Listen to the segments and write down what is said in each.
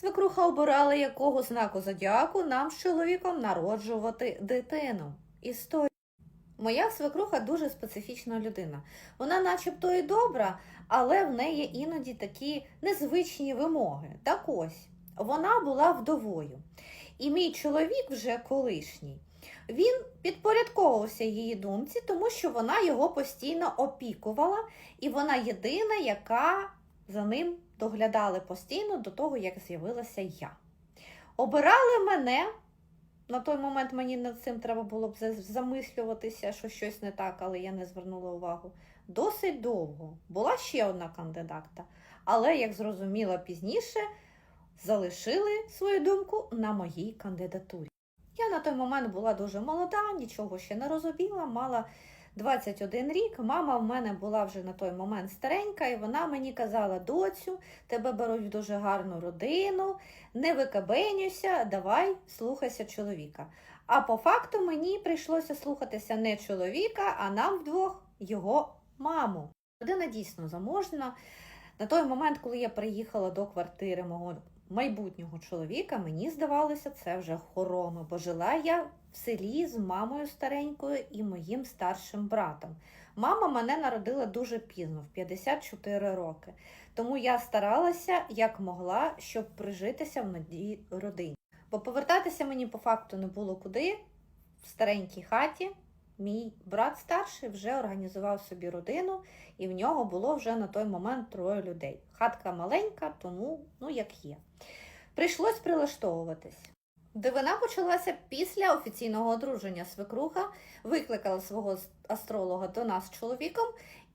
Свекруха обирала, якого знаку зодіаку нам з чоловіком народжувати дитину. Історія. Моя свекруха дуже специфічна людина. Вона, начебто, і добра, але в неї іноді такі незвичні вимоги. Так ось, вона була вдовою. І мій чоловік, вже колишній, він підпорядковувався її думці, тому що вона його постійно опікувала, і вона єдина, яка за ним доглядала постійно до того, як з'явилася я. Обирали мене. На той момент мені над цим треба було б замислюватися, що щось не так, але я не звернула увагу. Досить довго. Була ще одна кандидатка, але, як зрозуміла пізніше, залишили свою думку на моїй кандидатурі. Я на той момент була дуже молода, нічого ще не розуміла, мала 21 рік. Мама в мене була вже на той момент старенька, і вона мені казала: доцю, тебе беруть в дуже гарну родину, не викабенюйся, давай слухайся чоловіка. А по факту мені прийшлося слухатися не чоловіка, а нам вдвох його маму. Родина дійсно заможна. На той момент, коли я приїхала до квартири мого майбутнього чоловіка, мені здавалося, це вже хороми, бо жила я в селі з мамою старенькою і моїм старшим братом. Мама мене народила дуже пізно, в 54 роки. Тому я старалася як могла, щоб прижитися в новій родині. Бо повертатися мені по факту не було куди. В старенькій хаті мій брат старший вже організував собі родину, і в нього було вже на той момент троє людей. Хатка маленька, тому ну як є. Прийшлось прилаштовуватись. Дивина почалася після офіційного одруження. Свекруха викликала свого астролога до нас чоловіком,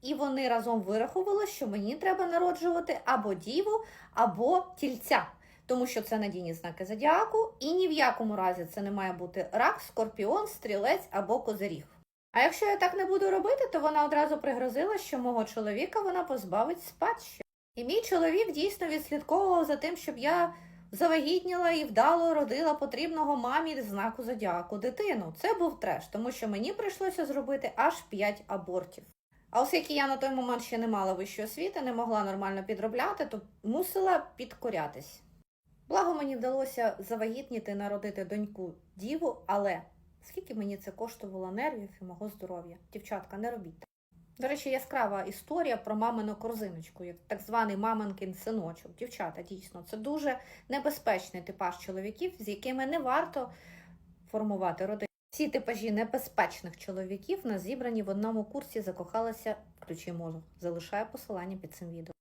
і вони разом вирахували, що мені треба народжувати або діву, або тільця, тому що це надійні знаки зодіаку, і ні в якому разі це не має бути рак, скорпіон, стрілець або козиріг. А якщо я так не буду робити, то вона одразу пригрозила, що мого чоловіка вона позбавить спадщини. І мій чоловік дійсно відслідковував за тим, щоб я завагітніла і вдало родила потрібного мамі знаку зодіаку дитину. Це був треш, тому що мені прийшлося зробити аж 5 абортів. А оскільки я на той момент ще не мала вищої освіти, не могла нормально підробляти, то мусила підкорятись. Благо мені вдалося завагітніти народити доньку діву, але скільки мені це коштувало нервів і мого здоров'я? Дівчатка, не робіть. До речі, яскрава історія про мамину корзиночку, як так званий маминкин синочок. Дівчата, дійсно, це дуже небезпечний типаж чоловіків, з якими не варто формувати родину. Ці типажі небезпечних чоловіків на зібрані в одному курсі закохалася ключі мозок. Залишаю посилання під цим відео.